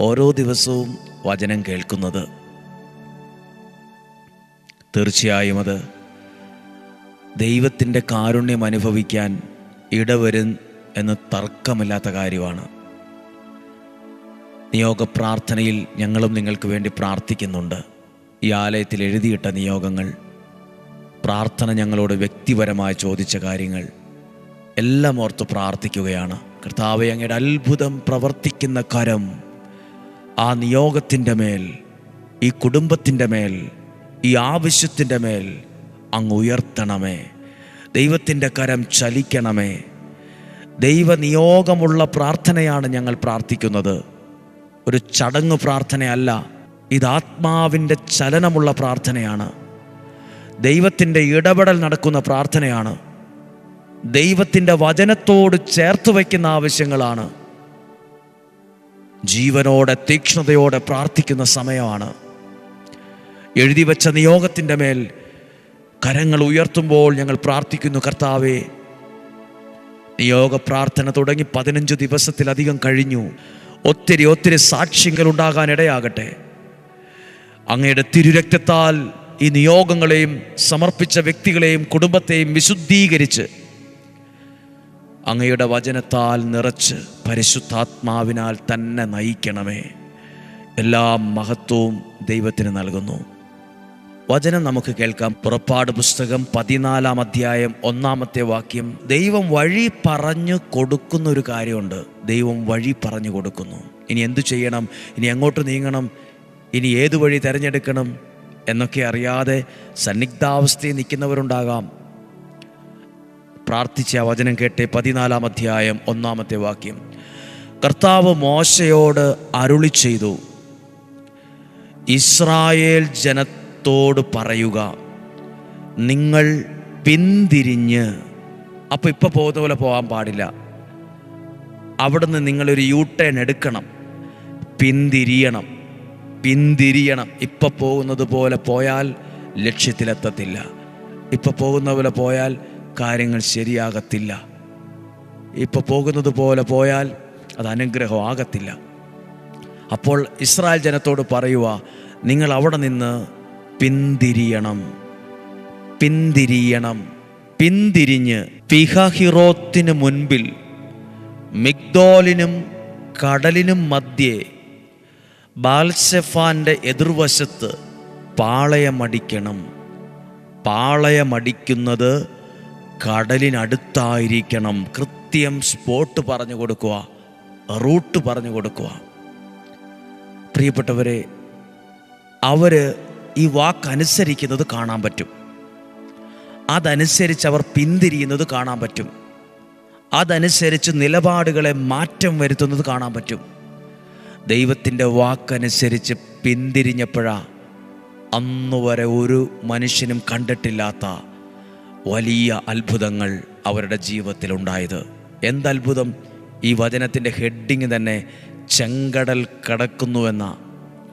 ഓരോ ദിവസവും വചനം കേൾക്കുന്നത്. തീർച്ചയായും അത് ദൈവത്തിന്റെ കാരുണ്യം അനുഭവിക്കാൻ ഇടവരും എന്ന് തർക്കമില്ലാത്ത കാര്യമാണ്. നിയോഗ പ്രാർത്ഥനയിൽ ഞങ്ങളും നിങ്ങൾക്ക് വേണ്ടി പ്രാർത്ഥിക്കുന്നുണ്ട്. ഈ ആലയത്തിൽ എഴുതിയിട്ട നിയോഗങ്ങൾ പ്രാർത്ഥന ഞങ്ങളോട് വ്യക്തിപരമായി ചോദിച്ച കാര്യങ്ങൾ എല്ലാം ഓർത്ത് പ്രാർത്ഥിക്കുകയാണ്. കർത്താവ് അങ്ങയുടെ അത്ഭുതം പ്രവർത്തിക്കുന്ന കരം ആ നിയോഗത്തിന്റെ മേൽ ഈ കുടുംബത്തിന്റെ മേൽ ഈ ആവശ്യത്തിന്റെ മേൽ അങ്ങ് ഉയർത്തണമേ. ദൈവത്തിന്റെ കരം ചലിക്കണമേ. ദൈവനിയോഗമുള്ള പ്രാർത്ഥനയാണ് ഞങ്ങൾ പ്രാർത്ഥിക്കുന്നത്. ഒരു ചടങ്ങ് പ്രാർത്ഥനയല്ല ഇത് ആത്മാവിന്റെ ചലനമുള്ള പ്രാർത്ഥനയാണ്. ദൈവത്തിന്റെ ഇടപെടൽ നടക്കുന്ന പ്രാർത്ഥനയാണ്. ദൈവത്തിന്റെ വചനത്തോട് ചേർത്ത് വയ്ക്കുന്ന ആവശ്യങ്ങളാണ്. ജീവനോടെ തീക്ഷ്ണതയോടെ പ്രാർത്ഥിക്കുന്ന സമയമാണ്. എഴുതി വച്ച നിയോഗത്തിന്റെ മേൽ കരങ്ങൾ ഉയർത്തുമ്പോൾ ഞങ്ങൾ പ്രാർത്ഥിക്കുന്നു കർത്താവേ നിയോഗ പ്രാർത്ഥന തുടങ്ങി പതിനഞ്ച് ദിവസത്തിലധികം കഴിഞ്ഞു. ഒത്തിരി ഒത്തിരി സാക്ഷ്യങ്ങൾ ഉണ്ടാകാൻ ഇടയാകട്ടെ. അങ്ങയുടെ തിരുരക്തത്താൽ ഈ നിയോഗങ്ങളെയും സമർപ്പിച്ച വ്യക്തികളെയും കുടുംബത്തെയും വിശുദ്ധീകരിച്ച് അങ്ങയുടെ വചനത്താൽ നിറച്ച് പരിശുദ്ധാത്മാവിനാൽ തന്നെ നയിക്കണമേ. എല്ലാ മഹത്വവും ദൈവത്തിന് നൽകുന്നു. വചനം നമുക്ക് കേൾക്കാം. പുറപ്പാട് പുസ്തകം പതിനാലാം അധ്യായം ഒന്നാമത്തെ വാക്യം. ദൈവം വഴി പറഞ്ഞു കൊടുക്കുന്ന ഒരു കാര്യമുണ്ട്. ദൈവം വഴി പറഞ്ഞു കൊടുക്കുന്നു. ഇനി എന്തു ചെയ്യണം? ഇനി എങ്ങോട്ട് നീങ്ങണം? ഇനി ഏതു വഴി തിരഞ്ഞെടുക്കണം? എന്നൊക്കെ അറിയാതെ സന്നിഗ്ധാവസ്ഥയിൽ നിൽക്കുന്നവരുണ്ടാകാം. പ്രാർത്ഥിച്ച ആ വചനം കേട്ടെ പതിനാലാം അധ്യായം ഒന്നാമത്തെ വാക്യം. കർത്താവ് മോശയോട് അരുളി ചെയ്തു. ഇസ്രായേൽ ജനത്തോട് പറയുക നിങ്ങൾ പിന്തിരിഞ്ഞ് അപ്പോൾ ഇപ്പോൾ പോകുന്ന പോലെ പോകാൻ പാടില്ല. അവിടുന്ന് നിങ്ങളൊരു യൂ ടേൺ എടുക്കണം. പിന്തിരിയണം. പിന്തിരിയണം. ഇപ്പം പോകുന്നത് പോലെ പോയാൽ ലക്ഷ്യത്തിലെത്തത്തില്ല. ഇപ്പം പോകുന്ന പോലെ പോയാൽ കാര്യങ്ങൾ ശരിയാകത്തില്ല. ഇപ്പോൾ പോകുന്നത് പോലെ പോയാൽ അത് അനുഗ്രഹമാകത്തില്ല അപ്പോൾ ഇസ്രായേൽ ജനത്തോട് പറയുക നിങ്ങൾ അവിടെ നിന്ന് പിന്തിരിയണം. പിന്തിരിയണം. പിന്തിരിഞ്ഞ് പിഹഹിറോത്തിന് മുൻപിൽ മിഗ്ദോലിനും കടലിനും മധ്യേ ബാൽസെഫാന്റെ എതിർവശത്ത് പാളയമടിക്കണം. പാളയമടിക്കുന്നത് കടലിനടുത്തായിരിക്കണം. കൃത്യം സ്പോട്ട് പറഞ്ഞു കൊടുക്കുക. റൂട്ട് പറഞ്ഞു കൊടുക്കുക. പ്രിയപ്പെട്ടവരെ അവർ ഈ വാക്കനുസരിക്കുന്നത് കാണാൻ പറ്റും. അതനുസരിച്ച് അവർ പിന്തിരിയുന്നത് കാണാൻ പറ്റും. അതനുസരിച്ച് നിലപാടുകളെ മാറ്റം വരുത്തുന്നത് കാണാൻ പറ്റും. ദൈവത്തിന്റെ വാക്കനുസരിച്ച് പിന്തിരിഞ്ഞപ്പോഴാണ് അന്നുവരെ ഒരു മനുഷ്യനും കണ്ടിട്ടില്ലാത്ത വലിയ അത്ഭുതങ്ങൾ അവരുടെ ജീവിതത്തിൽ ഉണ്ടായത് എന്തത്ഭുതം? ഈ വചനത്തിന്റെ ഹെഡിങ് തന്നെ ചെങ്കടൽ കടക്കുന്നുവെന്ന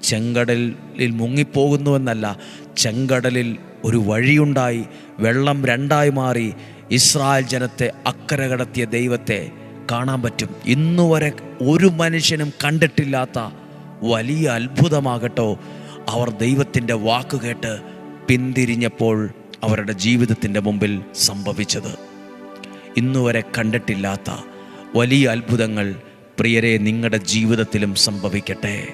ചെങ്കടലിൽ മുങ്ങിപ്പോകുന്നുവെന്നല്ല ചെങ്കടലിൽ ഒരു വഴിയുണ്ടായി വെള്ളം രണ്ടായി മാറി ഇസ്രായേൽ ജനത്തെ അക്കരെ കടത്തിയ ദൈവത്തെ കാണാൻ പറ്റും. ഇന്നുവരെ ഒരു മനുഷ്യനും കണ്ടിട്ടില്ലാത്ത വലിയ അത്ഭുതമാകട്ടോ അവർ ദൈവത്തിന്റെ വാക്ക് കേട്ട് പിന്തിരിഞ്ഞപ്പോൾ അവരുടെ ജീവിതത്തിന്റെ മുമ്പിൽ സംഭവിച്ചത്. ഇന്നുവരെ കണ്ടിട്ടില്ലാത്ത വലിയ അത്ഭുതങ്ങൾ പ്രിയരെ നിങ്ങളുടെ ജീവിതത്തിലും സംഭവിക്കട്ടെ.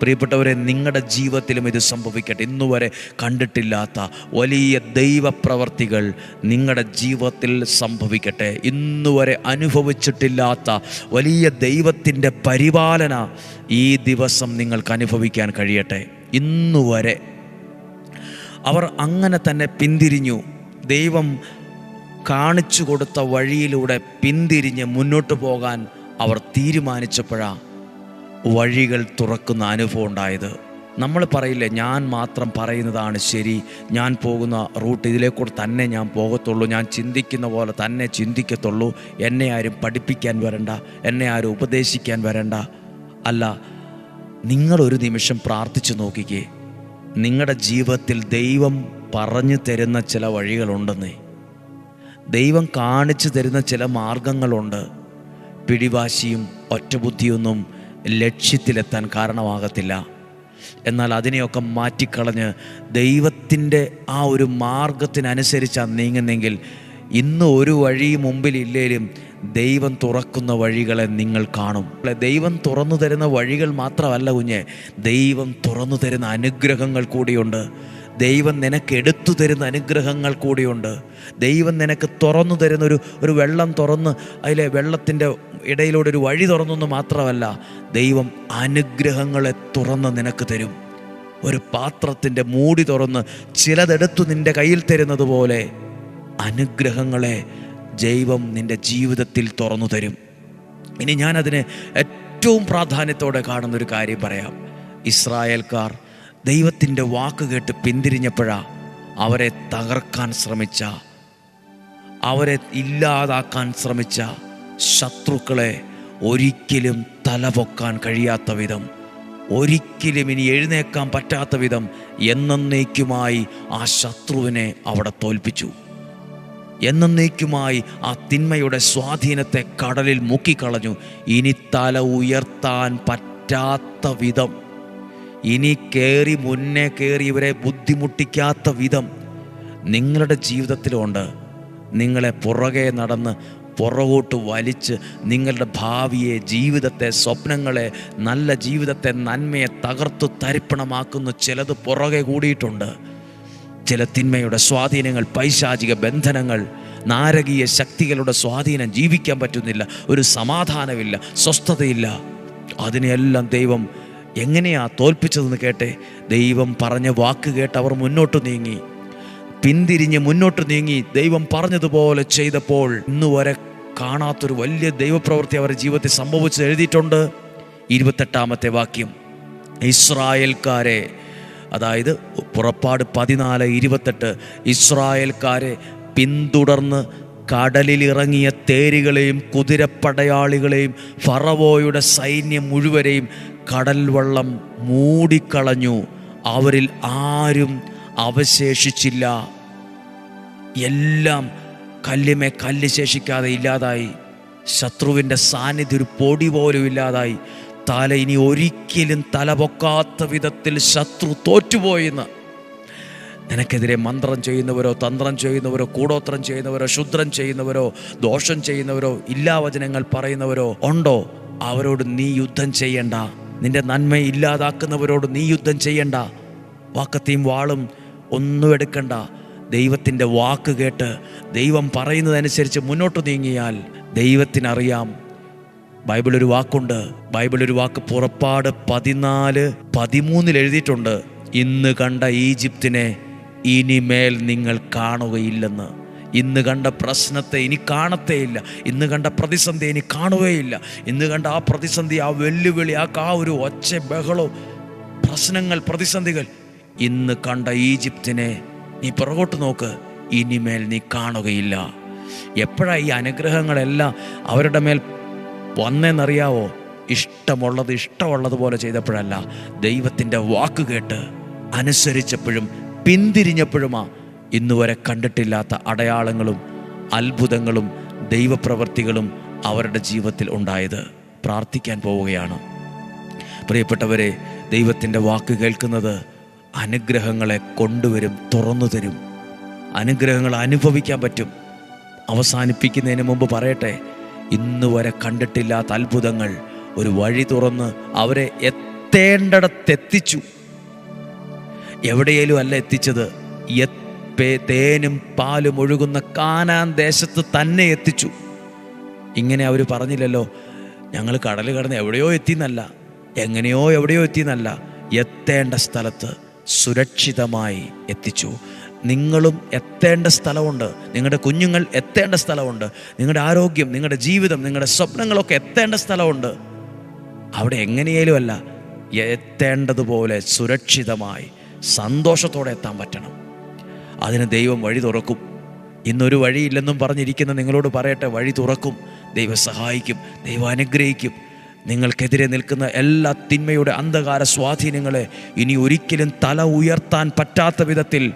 പ്രിയപ്പെട്ടവരെ നിങ്ങളുടെ ജീവിതത്തിലും ഇത് സംഭവിക്കട്ടെ. ഇന്നുവരെ കണ്ടിട്ടില്ലാത്ത വലിയ ദൈവപ്രവർത്തികൾ നിങ്ങളുടെ ജീവിതത്തിൽ സംഭവിക്കട്ടെ. ഇന്നുവരെ അനുഭവിച്ചിട്ടില്ലാത്ത വലിയ ദൈവത്തിന്റെ പരിപാലന ഈ ദിവസം നിങ്ങൾക്ക് അനുഭവിക്കാൻ കഴിയട്ടെ. ഇന്നുവരെ അവർ അങ്ങനെ തന്നെ പിന്തിരിഞ്ഞു. ദൈവം കാണിച്ചു കൊടുത്ത വഴിയിലൂടെ പിന്തിരിഞ്ഞ് മുന്നോട്ട് പോകാൻ അവർ തീരുമാനിച്ചപ്പോഴാ വഴികൾ തുറക്കുന്ന അനുഭവം ഉണ്ടായത്. നമ്മൾ പറയില്ലേ ഞാൻ മാത്രം പറയുന്നതാണ് ശരി ഞാൻ പോകുന്ന റൂട്ട് ഇതിലേക്കൂടെ തന്നെ ഞാൻ പോകത്തുള്ളൂ ഞാൻ ചിന്തിക്കുന്ന പോലെ തന്നെ ചിന്തിക്കത്തുള്ളൂ എന്നെ ആരും പഠിപ്പിക്കാൻ വരണ്ട എന്നെ ആരും ഉപദേശിക്കാൻ വരണ്ട. അല്ല നിങ്ങളൊരു നിമിഷം പ്രാർത്ഥിച്ചു നോക്കിക്കേ. നിങ്ങളുടെ ജീവിതത്തിൽ ദൈവം പറഞ്ഞു തരുന്ന ചില വഴികളുണ്ടെന്നേ. ദൈവം കാണിച്ചു തരുന്ന ചില മാർഗങ്ങളുണ്ട്. പിടിവാശിയും ഒറ്റബുദ്ധിയൊന്നും ലക്ഷ്യത്തിലെത്താൻ കാരണമാകത്തില്ല. എന്നാൽ അതിനെയൊക്കെ മാറ്റിക്കളഞ്ഞ് ദൈവത്തിന്റെ ആ ഒരു മാർഗത്തിനനുസരിച്ചാണ് നീങ്ങുന്നെങ്കിൽ ഇന്ന് ഒരു വഴി മുമ്പിലില്ലേലും ദൈവം തുറക്കുന്ന വഴികളെ നിങ്ങൾ കാണും. ദൈവം തുറന്നു തരുന്ന വഴികൾ മാത്രമല്ല കുഞ്ഞെ ദൈവം തുറന്നു തരുന്ന അനുഗ്രഹങ്ങൾ കൂടിയുണ്ട്. ദൈവം നിനക്ക് എടുത്തു തരുന്ന അനുഗ്രഹങ്ങൾ കൂടിയുണ്ട്. ദൈവം നിനക്ക് തുറന്നു തരുന്ന ഒരു ഒരു വെള്ളം തുറന്ന് അതിലെ വെള്ളത്തിന്റെ ഇടയിലൂടെ ഒരു വഴി തുറന്നെന്ന് മാത്രമല്ല ദൈവം അനുഗ്രഹങ്ങളെ തുറന്ന് നിനക്ക് തരും. ഒരു പാത്രത്തിന്റെ മൂടി തുറന്ന് ചിലതെടുത്തു നിന്റെ കയ്യിൽ തരുന്നത് പോലെ അനുഗ്രഹങ്ങളെ ദൈവം നിന്റെ ജീവിതത്തിൽ തുറന്നു തരും. ഇനി ഞാനതിന് ഏറ്റവും പ്രാധാന്യത്തോടെ കാണുന്നൊരു കാര്യം പറയാം. ഇസ്രായേൽക്കാർ ദൈവത്തിന്റെ വാക്ക് കേട്ട് പിന്തിരിഞ്ഞപ്പോഴാ അവരെ തകർക്കാൻ ശ്രമിച്ച അവരെ ഇല്ലാതാക്കാൻ ശ്രമിച്ച ശത്രുക്കളെ ഒരിക്കലും തലപൊക്കാൻ കഴിയാത്ത വിധം ഒരിക്കലും ഇനി എഴുന്നേക്കാൻ പറ്റാത്ത വിധം എന്നേക്കുമായി ആ ശത്രുവിനെ അവിടെ തോൽപ്പിച്ചു. എന്നേക്കുമായി ആ തിന്മയുടെ സ്വാധീനത്തെ കടലിൽ മുക്കിക്കളഞ്ഞു. ഇനി തല ഉയർത്താൻ പറ്റാത്ത വിധം. ഇനി കയറി മുന്നേ കയറി ഇവരെ ബുദ്ധിമുട്ടിക്കാത്ത വിധം നിങ്ങളുടെ ജീവിതത്തിലുണ്ട്. നിങ്ങളെ പുറകെ നടന്ന് പുറകോട്ട് വലിച്ച് നിങ്ങളുടെ ഭാവിയെ ജീവിതത്തെ സ്വപ്നങ്ങളെ നല്ല ജീവിതത്തെ നന്മയെ തകർത്തു തരിപ്പണമാക്കുന്ന ചിലത് പുറകെ കൂടിയിട്ടുണ്ട്. ചില തിന്മയുടെ സ്വാധീനങ്ങൾ പൈശാചിക ബന്ധനങ്ങൾ നാരകീയ ശക്തികളുടെ സ്വാധീനം ജീവിക്കാൻ പറ്റുന്നില്ല ഒരു സമാധാനമില്ല സ്വസ്ഥതയില്ല. അതിനെയെല്ലാം ദൈവം എങ്ങനെയാ തോൽപ്പിച്ചതെന്ന് കേട്ടെ? ദൈവം പറഞ്ഞ വാക്ക് കേട്ട് അവർ മുന്നോട്ട് നീങ്ങി. പിന്തിരിഞ്ഞ് മുന്നോട്ട് നീങ്ങി ദൈവം പറഞ്ഞതുപോലെ ചെയ്തപ്പോൾ ഇന്ന് വരെ കാണാത്തൊരു വലിയ ദൈവപ്രവൃത്തി അവരുടെ ജീവിതത്തിൽ സംഭവിച്ചു എഴുതിയിട്ടുണ്ട് ഇരുപത്തെട്ടാമത്തെ വാക്യം. ഇസ്രായേൽക്കാരെ അതായത് പുറപ്പാട് പതിനാല് ഇരുപത്തെട്ട് ഇസ്രായേൽക്കാരെ പിന്തുടർന്ന് കടലിലിറങ്ങിയ തേരുകളെയും കുതിരപ്പടയാളികളെയും ഫറവോയുടെ സൈന്യം മുഴുവരെയും കടൽ വെള്ളം മൂടിക്കളഞ്ഞു. അവരിൽ ആരും അവശേഷിച്ചില്ല. എല്ലാം കല്ലുമേ കല്ല് ശേഷിക്കാതെ ഇല്ലാതായി. ശത്രുവിന്റെ സാന്നിധ്യം ഒരു പൊടി പോലും ഇല്ലാതായി. തല ഇനി ഒരിക്കലും തലപൊക്കാത്ത വിധത്തിൽ ശത്രു തോറ്റുപോയെന്ന്. നിനക്കെതിരെ മന്ത്രം ചെയ്യുന്നവരോ തന്ത്രം ചെയ്യുന്നവരോ കൂടോത്രം ചെയ്യുന്നവരോ ശുദ്രം ചെയ്യുന്നവരോ ദോഷം ചെയ്യുന്നവരോ ഇല്ലാവചനങ്ങൾ പറയുന്നവരോ ഉണ്ടോ? അവരോട് നീ യുദ്ധം ചെയ്യണ്ട. നിന്റെ നന്മ ഇല്ലാതാക്കുന്നവരോട് നീ യുദ്ധം ചെയ്യണ്ട. വാക്കത്തെയും വാളും ഒന്നും എടുക്കണ്ട. ദൈവത്തിന്റെ വാക്ക് കേട്ട് ദൈവം പറയുന്നതനുസരിച്ച് മുന്നോട്ട് നീങ്ങിയാൽ ദൈവത്തിനറിയാം ബൈബിൾ ഒരു വാക്കുണ്ട്. ബൈബിൾ ഒരു വാക്ക് പുറപ്പാട് പതിനാല് പതിമൂന്നിൽ എഴുതിയിട്ടുണ്ട്. ഇന്ന് കണ്ട ഈജിപ്തിനെ ഇനിമേൽ നിങ്ങൾ കാണുകയില്ലെന്ന്. ഇന്ന് കണ്ട പ്രശ്നത്തെ ഇനി കാണത്തേയില്ല. ഇന്ന് കണ്ട പ്രതിസന്ധി ഇനി കാണുകയില്ല. ഇന്ന് കണ്ട ആ പ്രതിസന്ധി ആ വെല്ലുവിളി ആ ആ ഒരു ഒച്ച ബഹളോ പ്രശ്നങ്ങൾ പ്രതിസന്ധികൾ ഇന്ന് കണ്ട ഈജിപ്തിനെ നീ പുറകോട്ട് നോക്ക്. ഇനിമേൽ നീ കാണുകയില്ല. എപ്പോഴാണ് ഈ അനുഗ്രഹങ്ങളെല്ലാം അവരുടെ മേൽ വന്നെന്നറിയാവോ? ഇഷ്ടമുള്ളത് ഇഷ്ടമുള്ളതുപോലെ ചെയ്തപ്പോഴല്ല. ദൈവത്തിന്റെ വാക്ക് കേട്ട് അനുസരിച്ചപ്പോഴും പിന്തിരിഞ്ഞപ്പോഴുമാ ഇന്നുവരെ കണ്ടിട്ടില്ലാത്ത അടയാളങ്ങളും അത്ഭുതങ്ങളും ദൈവപ്രവർത്തികളും അവരുടെ ജീവിതത്തിൽ ഉണ്ടായത്. പ്രാർത്ഥിക്കാൻ പോവുകയാണ്. പ്രിയപ്പെട്ടവരെ ദൈവത്തിന്റെ വാക്ക് കേൾക്കുന്നത് അനുഗ്രഹങ്ങളെ കൊണ്ടുവരും തുറന്നു തരും. അനുഗ്രഹങ്ങൾ അനുഭവിക്കാൻ പറ്റും. അവസാനിപ്പിക്കുന്നതിന് മുമ്പ് പറയട്ടെ ഇന്ന് വരെ കണ്ടിട്ടില്ലാത്ത അത്ഭുതങ്ങൾ ഒരു വഴി തുറന്ന് അവരെ എത്തേണ്ടിടത്തെത്തിച്ചു. എവിടെയേലും അല്ല എത്തിച്ചത്. തേനും പാലും ഒഴുകുന്ന കാനാൻ ദേശത്ത് തന്നെ എത്തിച്ചു. ഇങ്ങനെ അവർ പറഞ്ഞില്ലല്ലോ ഞങ്ങൾ കടൽ കടന്ന് എവിടെയോ എത്തിയെന്നല്ല എങ്ങനെയോ എവിടെയോ എത്തിയെന്നല്ല എത്തേണ്ട സ്ഥലത്ത് സുരക്ഷിതമായി എത്തിച്ചു. നിങ്ങളും എത്തേണ്ട സ്ഥലമുണ്ട്. നിങ്ങളുടെ കുഞ്ഞുങ്ങൾ എത്തേണ്ട സ്ഥലമുണ്ട്. നിങ്ങളുടെ ആരോഗ്യം നിങ്ങളുടെ ജീവിതം നിങ്ങളുടെ സ്വപ്നങ്ങളൊക്കെ എത്തേണ്ട സ്ഥലമുണ്ട്. അവിടെ എങ്ങനെയാലും അല്ല എത്തേണ്ടതുപോലെ സുരക്ഷിതമായി സന്തോഷത്തോടെ എത്താൻ പറ്റണം. അതിന് ദൈവം വഴി തുറക്കും. ഇന്നൊരു വഴിയില്ലെന്നും പറഞ്ഞിരിക്കുന്ന നിങ്ങളോട് പറയട്ടെ വഴി തുറക്കും. ദൈവം സഹായിക്കും ദൈവം അനുഗ്രഹിക്കും. നിങ്ങൾക്കെതിരെ നിൽക്കുന്ന എല്ലാ തിന്മയുടെ അന്ധകാര സ്വാധീനങ്ങളെ ഇനി ഒരിക്കലും തല ഉയർത്താൻ പറ്റാത്ത വിധത്തിൽ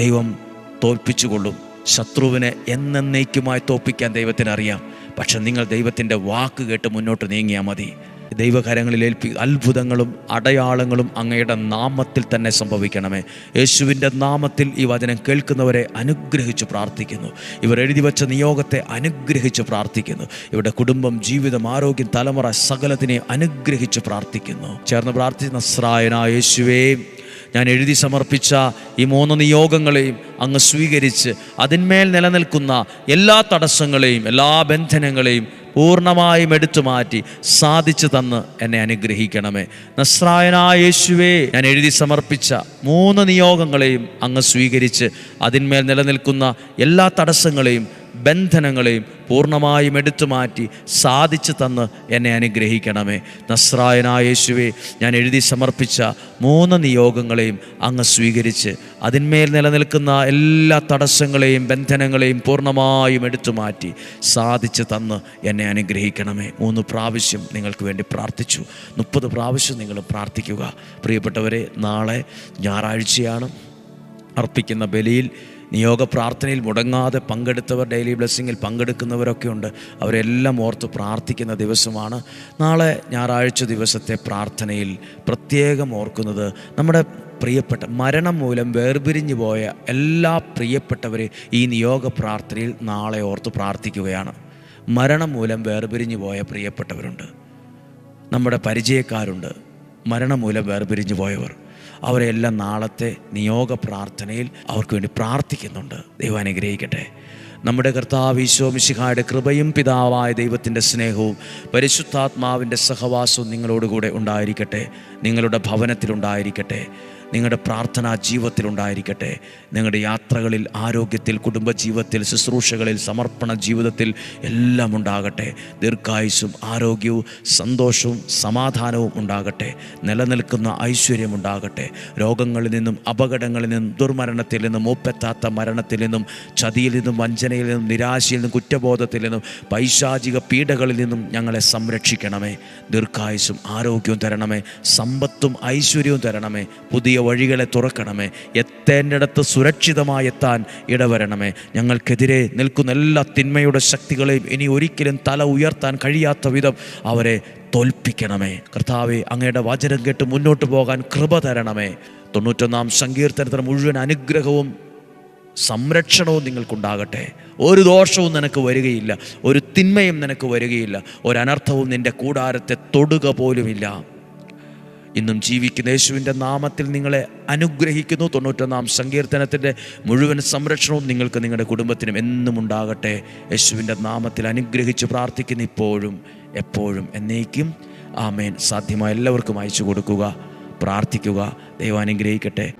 ദൈവം തോൽപ്പിച്ചുകൊള്ളും. ശത്രുവിനെ എന്നേക്കുമായി തോൽപ്പിക്കാൻ ദൈവത്തിന് അറിയാം പക്ഷെ നിങ്ങൾ ദൈവത്തിന്റെ വാക്ക് കേട്ട് മുന്നോട്ട് നീങ്ങിയാൽ മതി. ദൈവകരങ്ങളിൽ ഏൽപ്പി അത്ഭുതങ്ങളും അടയാളങ്ങളും അങ്ങയുടെ നാമത്തിൽ തന്നെ സംഭവിക്കണമേ. യേശുവിന്റെ നാമത്തിൽ ഈ വചനം കേൾക്കുന്നവരെ അനുഗ്രഹിച്ച് പ്രാർത്ഥിക്കുന്നു. ഇവർ എഴുതി വച്ച നിയോഗത്തെ അനുഗ്രഹിച്ച് പ്രാർത്ഥിക്കുന്നു. ഇവരുടെ കുടുംബം ജീവിതം ആരോഗ്യം തലമുറ സകലത്തിനെ അനുഗ്രഹിച്ച് പ്രാർത്ഥിക്കുന്നു. ചേർന്ന് പ്രാർത്ഥിക്കുന്ന സ്രായനായ യേശുവേ ഞാൻ എഴുതി സമർപ്പിച്ച ഈ മൂന്ന് നിയോഗങ്ങളെയും അങ്ങ് സ്വീകരിച്ച് അതിന്മേൽ നിലനിൽക്കുന്ന എല്ലാ തടസ്സങ്ങളെയും എല്ലാ ബന്ധനങ്ങളെയും പൂർണമായും എടുത്തു മാറ്റി സാധിച്ചു തന്ന് എന്നെ അനുഗ്രഹിക്കണമേ. നസ്രായനായ യേശുവേ ഞാൻ എഴുതി സമർപ്പിച്ച മൂന്ന് നിയോഗങ്ങളെയും അങ്ങ് സ്വീകരിച്ച് അതിന്മേൽ നിലനിൽക്കുന്ന എല്ലാ തടസ്സങ്ങളെയും ബന്ധനങ്ങളെയും പൂർണമായും എടുത്തു മാറ്റി സാധിച്ചു തന്ന് എന്നെ അനുഗ്രഹിക്കണമേ. നസ്രായനായ യേശുവെ ഞാൻ എഴുതി സമർപ്പിച്ച മൂന്ന് നിയോഗങ്ങളെയും അങ്ങ് സ്വീകരിച്ച് അതിന്മേൽ നിലനിൽക്കുന്ന എല്ലാ തടസ്സങ്ങളെയും ബന്ധനങ്ങളെയും പൂർണമായും എടുത്തു മാറ്റി സാധിച്ചു തന്ന് എന്നെ അനുഗ്രഹിക്കണമേ. മൂന്ന് പ്രാവശ്യം നിങ്ങൾക്ക് വേണ്ടി പ്രാർത്ഥിച്ചു. മുപ്പത് പ്രാവശ്യം നിങ്ങൾ പ്രാർത്ഥിക്കുക. പ്രിയപ്പെട്ടവരെ നാളെ ഞായറാഴ്ചയാണ് അർപ്പിക്കുന്ന ബലിയിൽ നിയോഗ പ്രാർത്ഥനയിൽ മുടങ്ങാതെ പങ്കെടുത്തവർ ഡെയിലി ബ്ലെസ്സിങ്ങിൽ പങ്കെടുക്കുന്നവരൊക്കെ ഉണ്ട്. അവരെല്ലാം ഓർത്ത് പ്രാർത്ഥിക്കുന്ന ദിവസമാണ്. നാളെ ഞായറാഴ്ച ദിവസത്തെ പ്രാർത്ഥനയിൽ പ്രത്യേകം ഓർക്കുന്നത് നമ്മുടെ പ്രിയപ്പെട്ട മരണം മൂലം വേർപിരിഞ്ഞു പോയ എല്ലാ പ്രിയപ്പെട്ടവരെ ഈ നിയോഗ പ്രാർത്ഥനയിൽ നാളെ ഓർത്ത് പ്രാർത്ഥിക്കുകയാണ്. മരണം മൂലം വേർപിരിഞ്ഞു പോയ പ്രിയപ്പെട്ടവരുണ്ട്. നമ്മുടെ പരിചയക്കാരുണ്ട്. മരണം മൂലം വേർപിരിഞ്ഞു പോയവർ. അവരെല്ലാം നാളത്തെ നിയോഗ പ്രാർത്ഥനയിൽ അവർക്ക് വേണ്ടി പ്രാർത്ഥിക്കുന്നുണ്ട്. ദൈവം അനുഗ്രഹിക്കട്ടെ. നമ്മുടെ കർത്താവ് ഈശോ മിശിഹായുടെ കൃപയും പിതാവായ ദൈവത്തിന്റെ സ്നേഹവും പരിശുദ്ധാത്മാവിന്റെ സഹവാസവും നിങ്ങളോടുകൂടെ ഉണ്ടായിരിക്കട്ടെ. നിങ്ങളുടെ ഭവനത്തിലുണ്ടായിരിക്കട്ടെ. നിങ്ങളുടെ പ്രാർത്ഥനാ ജീവിതത്തിലുണ്ടായിരിക്കട്ടെ. നിങ്ങളുടെ യാത്രകളിൽ ആരോഗ്യത്തിൽ കുടുംബജീവിതത്തിൽ ശുശ്രൂഷകളിൽ സമർപ്പണ ജീവിതത്തിൽ എല്ലാം ഉണ്ടാകട്ടെ. ദീർഘായുസും ആരോഗ്യവും സന്തോഷവും സമാധാനവും ഉണ്ടാകട്ടെ. നിലനിൽക്കുന്ന ഐശ്വര്യം ഉണ്ടാകട്ടെ. രോഗങ്ങളിൽ നിന്നും അപകടങ്ങളിൽ നിന്നും ദുർമരണത്തിൽ നിന്നും മൂപ്പെത്താത്ത മരണത്തിൽ നിന്നും ചതിയിൽ നിന്നും വഞ്ചനയിൽ നിന്നും നിരാശയിൽ നിന്നും കുറ്റബോധത്തിൽ നിന്നും പൈശാചിക പീഡകളിൽ നിന്നും ഞങ്ങളെ സംരക്ഷിക്കണമേ. ദീർഘായുസും ആരോഗ്യവും തരണമേ. സമ്പത്തും ഐശ്വര്യവും തരണമേ. പുതിയ വഴികളെ തുറക്കണമേ. എത്തേണ്ടിടത്ത് സുരക്ഷിതമായി എത്താൻ ഇടവരണമേ. ഞങ്ങൾക്കെതിരെ നിൽക്കുന്ന എല്ലാ തിന്മയുടെ ശക്തികളെയും ഇനി ഒരിക്കലും തല ഉയർത്താൻ കഴിയാത്ത വിധം അവരെ തോൽപ്പിക്കണമേ. കർത്താവെ അങ്ങയുടെ വചനം കേട്ട് മുന്നോട്ട് പോകാൻ കൃപ തരണമേ. തൊണ്ണൂറ്റൊന്നാം സങ്കീർത്തനത്തിന് മുഴുവൻ അനുഗ്രഹവും സംരക്ഷണവും നിങ്ങൾക്കുണ്ടാകട്ടെ. ഒരു ദോഷവും നിനക്ക് വരികയില്ല. ഒരു തിന്മയും നിനക്ക് വരികയില്ല. ഒരനർത്ഥവും നിന്റെ കൂടാരത്തെ തൊടുക പോലുമില്ല. ഇന്നും ജീവിക്കുന്ന യേശുവിന്റെ നാമത്തിൽ നിങ്ങളെ അനുഗ്രഹിക്കുന്നു. തൊണ്ണൂറ്റൊന്നാം സങ്കീർത്തനത്തിന്റെ മുഴുവൻ സംരക്ഷണവും നിങ്ങൾക്ക് നിങ്ങളുടെ കുടുംബത്തിനും എന്നും ഉണ്ടാകട്ടെ. യേശുവിന്റെ നാമത്തിൽ അനുഗ്രഹിച്ച് പ്രാർത്ഥിക്കുന്ന ഇപ്പോഴും എപ്പോഴും എന്നേക്കും. ആമേൻ. സാധ്യമായ എല്ലാവർക്കും അയച്ചു കൊടുക്കുക പ്രാർത്ഥിക്കുക. ദൈവം അനുഗ്രഹിക്കട്ടെ.